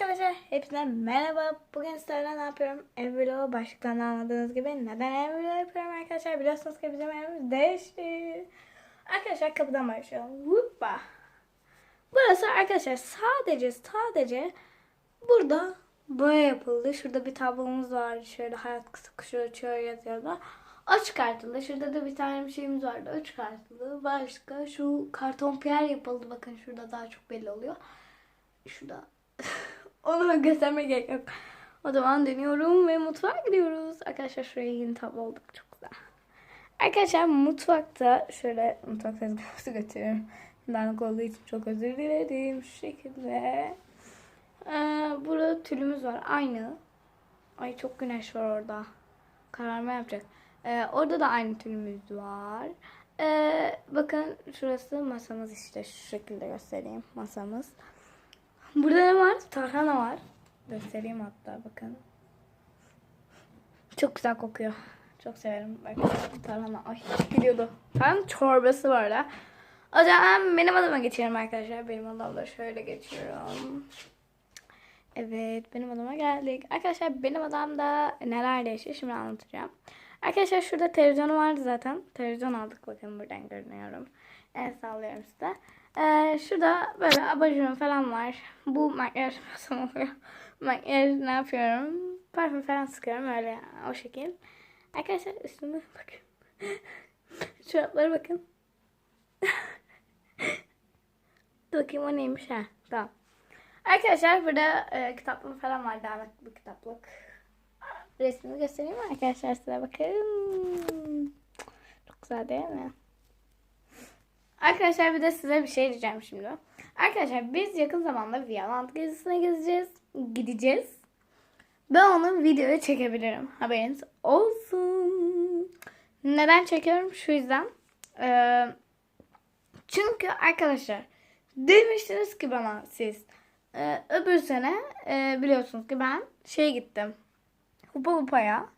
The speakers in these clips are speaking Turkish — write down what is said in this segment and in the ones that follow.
Arkadaşlar hepsine merhaba. Bugün sizlerle ne yapıyorum? Ev vlogu anladığınız gibi neden ev vlogu yapıyorum arkadaşlar? Biliyorsunuz ki bizim evimiz değişti. Arkadaşlar kapıdan başlayalım. Hoppa. Burası arkadaşlar sadece sadece burada boya yapıldı. Şurada bir tablomuz var. Şöyle hayat kısa kuşu uçuyor yazıyordu. O çıkartıldı. Şurada da bir tane bir şeyimiz vardı. O çıkartıldı. Başka şu karton piyer yapıldı. Bakın şurada daha çok belli oluyor. Şurada. Onu göstermeye gerek yok. O zaman dönüyorum ve mutfağa gidiyoruz. Arkadaşlar şuraya yeni tablo olduk. Çok güzel. Arkadaşlar mutfakta şöyle mutfak tezgahı götürüyorum. Dağınık olduğu için çok özür dilerim. Şu şekilde. Ee, burada tülümüz var. Aynı. Ay çok güneş var orada. Kararma yapacak. Ee, orada da aynı tülümüz var. Ee, bakın şurası masamız işte. Şu şekilde göstereyim masamız. Burada ne var? Tarhana var. Göstereyim hatta bakın. Çok güzel kokuyor. Çok severim. Bakın tarhana. Ay gidiyordu. Tarhana çorbası var da. O zaman benim adıma geçelim arkadaşlar. Benim adamda şöyle geçiyorum. Evet benim adama geldik. Arkadaşlar benim adamda neler değişiyor şimdi anlatacağım. Arkadaşlar şurada televizyonu vardı zaten. Televizyon aldık bakın buradan görünüyorum. El sallıyorum size. Ee, şurada böyle abajurum falan var. Bu makyaj masam oluyor. Makyaj ne yapıyorum? Parfüm falan sıkıyorum öyle o şekil. Arkadaşlar üstüme bakın. Çoraplara bakın. Dur bakayım o neymiş ha. Tamam. Arkadaşlar burada e, kitaplığım falan var. Dağınık bir kitaplık. Resmini göstereyim mi arkadaşlar size bakın. Çok güzel değil mi? Arkadaşlar bir de size bir şey diyeceğim şimdi. Arkadaşlar biz yakın zamanda Viyaland gezisine gideceğiz. Gideceğiz. Ben onu videoya çekebilirim. Haberiniz olsun. Neden çekiyorum? Şu yüzden. Ee, çünkü arkadaşlar demiştiniz ki bana siz e, öbür sene e, biliyorsunuz ki ben şey gittim. Hupa Hupa'ya.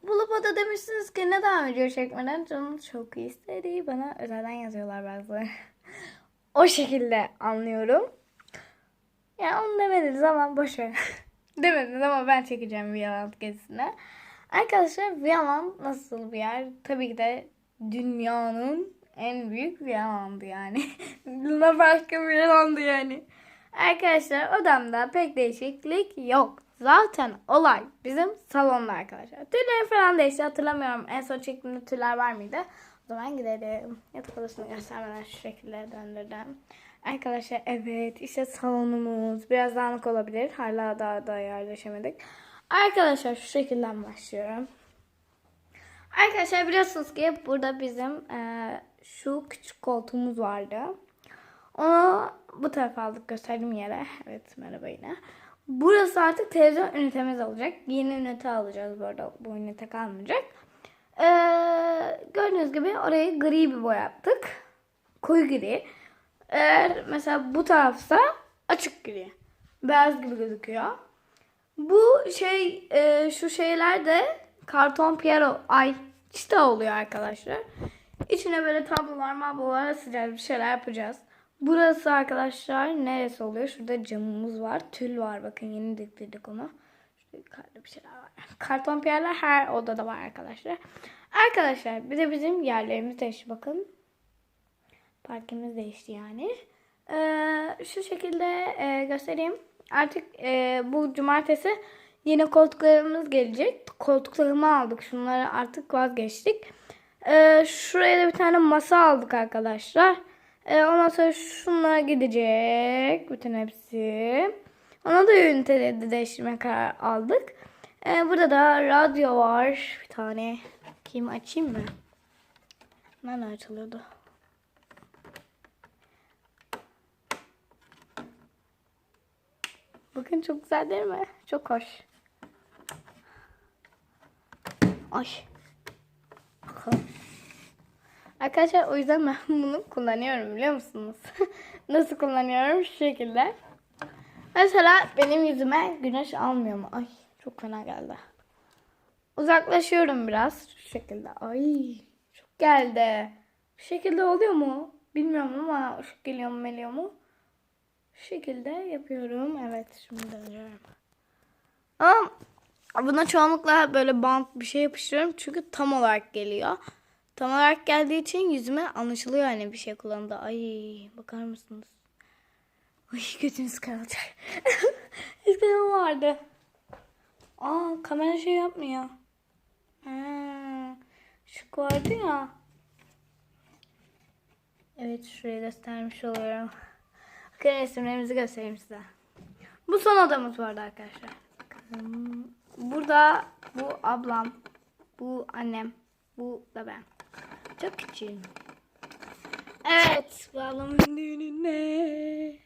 Hupa Hupa'da demişsiniz ki neden video çekmeden canım çok istedi. Bana özelden yazıyorlar bazıları. o şekilde anlıyorum. Ya onu demediniz ama boşver. demediniz ama ben çekeceğim Viyaland gezisine. Arkadaşlar Viyaland nasıl bir yer? Tabii ki de dünyanın en büyük Viyaland'ı yani. Luna bir Viyaland'ı yani. Arkadaşlar odamda pek değişiklik yok. Zaten olay bizim salonda arkadaşlar. Tüyleri falan değişti hatırlamıyorum. En son çektiğimde tüyler var mıydı? O zaman gidelim. Yatak odasını göstermeden şu şekilde döndürdüm. Arkadaşlar evet işte salonumuz. Biraz dağınık olabilir. Hala daha da yerleşemedik. Arkadaşlar şu şekilden başlıyorum. Arkadaşlar biliyorsunuz ki burada bizim e, şu küçük koltuğumuz vardı. Onu bu tarafa aldık gösterdim yere. Evet merhaba yine. Burası artık televizyon ünitemiz olacak. Yeni ünite alacağız bu arada. Bu ünite kalmayacak. Ee, gördüğünüz gibi orayı gri bir boyattık. Koyu gri. Eğer mesela bu tarafsa açık gri. Beyaz gibi gözüküyor. Bu şey e, şu şeyler de karton piero ay çita oluyor arkadaşlar. İçine böyle tablolar mablolar asacağız bir şeyler yapacağız. Burası arkadaşlar neresi oluyor? Şurada camımız var. Tül var. Bakın yeni diktirdik onu. Şurada yukarıda bir şeyler var. Karton piyerler her odada var arkadaşlar. Arkadaşlar bir de bizim yerlerimiz değişti. Bakın. Parkimiz değişti yani. Ee, şu şekilde e, göstereyim. Artık e, bu cumartesi yeni koltuklarımız gelecek. Koltuklarımı aldık. Şunları artık vazgeçtik. Ee, şuraya da bir tane masa aldık arkadaşlar. Ee, ondan sonra şunlara gidecek. Bütün hepsi. Ona da üniteleri değiştirme karar aldık. Ee, burada da radyo var. Bir tane. Kim açayım mı? Nereden açılıyordu? Bakın çok güzel değil mi? Çok hoş. Ay. Bakalım. Arkadaşlar o yüzden ben bunu kullanıyorum biliyor musunuz? Nasıl kullanıyorum? Şu şekilde. Mesela benim yüzüme güneş almıyor mu? Ay çok fena geldi. Uzaklaşıyorum biraz. Şu şekilde. Ay çok geldi. Bu şekilde oluyor mu? Bilmiyorum ama ışık geliyor mu geliyor mu? Şu şekilde yapıyorum. Evet şimdi dönüyorum. Ama buna çoğunlukla böyle bant bir şey yapıştırıyorum. Çünkü tam olarak geliyor. Tam olarak geldiği için yüzüme anlaşılıyor hani bir şey kullandı. Ay bakar mısınız? Ay gözünüz kararacak. Eskiden vardı. Aa kamera şey yapmıyor. Ha, şu vardı ya. Evet şuraya göstermiş oluyorum. Bakın resimlerimizi göstereyim size. Bu son odamız vardı arkadaşlar. Burada bu ablam, bu annem, bu da ben. Çok küçüğüm. Evet, bu ablamın düğününde.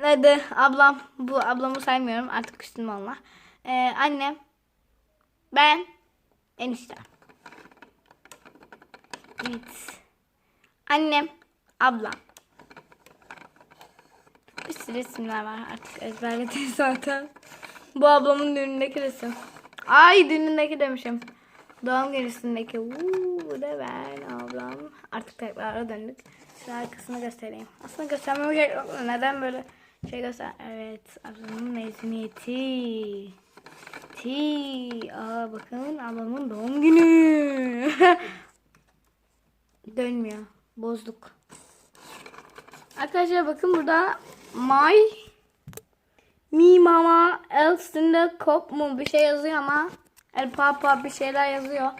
Nerede ablam? Bu ablamı saymıyorum artık küstüm onunla. Ee, annem, ben, eniştem. Evet. Annem, ablam. Bir sürü isimler var artık ezberledim zaten. Bu ablamın düğünündeki resim. Ay düğünündeki demişim. Doğum günüsündeki. Uuu da ben ablam. Artık tekrara döndük. Şu arkasını göstereyim. Aslında göstermeme gerek yok. Neden böyle şey göster? Evet ablamın mezuniyeti. Ti. Aa bakın ablamın doğum günü. Dönmüyor. Bozduk. Arkadaşlar bakın burada My Mi Mama Elsinde Kop mu bir şey yazıyor ama El Papa bir şeyler yazıyor.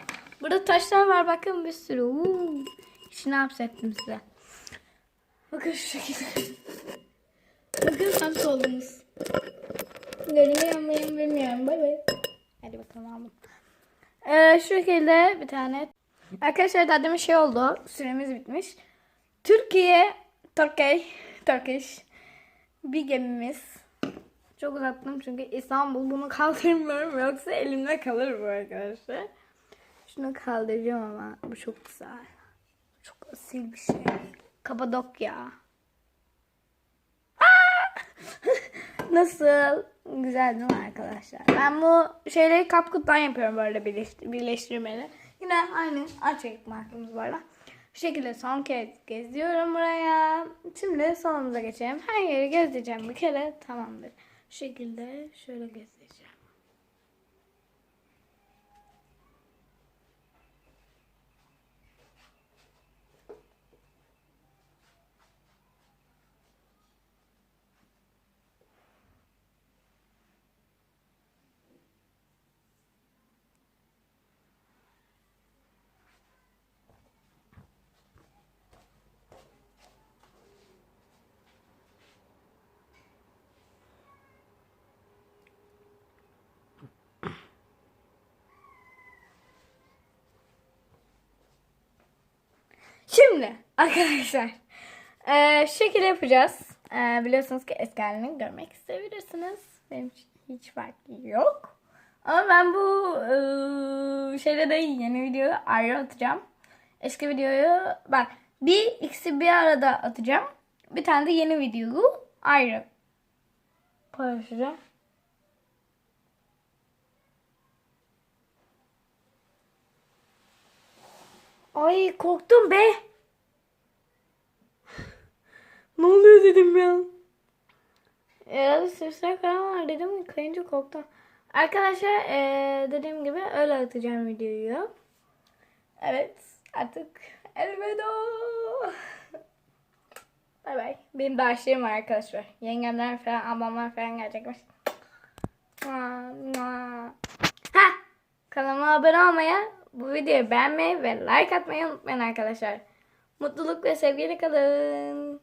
Burada taşlar var bakın bir sürü. Uuu. İçine hapsettim size. Bakın şu şekilde. bakın hapsoldunuz. Görünüyor muyum bilmiyorum. Bay bay. Hadi bakalım aldım. Ee, şu şekilde bir tane. Arkadaşlar daha şey oldu. Süremiz bitmiş. Türkiye, Türkiye, Turkish bir gemimiz. Çok uzattım çünkü İstanbul bunu kaldırmıyorum yoksa elimde kalır bu arkadaşlar. Şunu kaldıracağım ama bu çok güzel. Çok asil bir şey. Kapadokya. Nasıl? Güzel değil mi arkadaşlar? Ben bu şeyleri kapkuttan yapıyorum böyle birleş- birleştirmeli. Yine aynı açık markamız var. Bu şekilde son kez geziyorum buraya. Şimdi sonumuza geçelim. Her yeri gezeceğim bir kere tamamdır. Şekilde şöyle gezeceğim. Şimdi arkadaşlar eee şu şekilde yapacağız. Eee, biliyorsunuz ki eski halini görmek isteyebilirsiniz. Benim hiç farkı yok. Ama ben bu eee, şeyde de yeni videoyu ayrı atacağım. Eski videoyu bak bir ikisi bir arada atacağım. Bir tane de yeni videoyu ayrı paylaşacağım. Ay korktum be. ne oluyor dedim ya. Herhalde sesler falan dedim. Kayınca korktum. Arkadaşlar eee, dediğim gibi öyle atacağım videoyu. Evet artık elveda. Bay bay. Benim daha şeyim var arkadaşlar. Yengemler falan ablamlar falan gelecekmiş. Ha! Kanalıma abone olmayı, bu videoyu beğenmeyi ve like atmayı unutmayın arkadaşlar. Mutluluk ve sevgiyle kalın.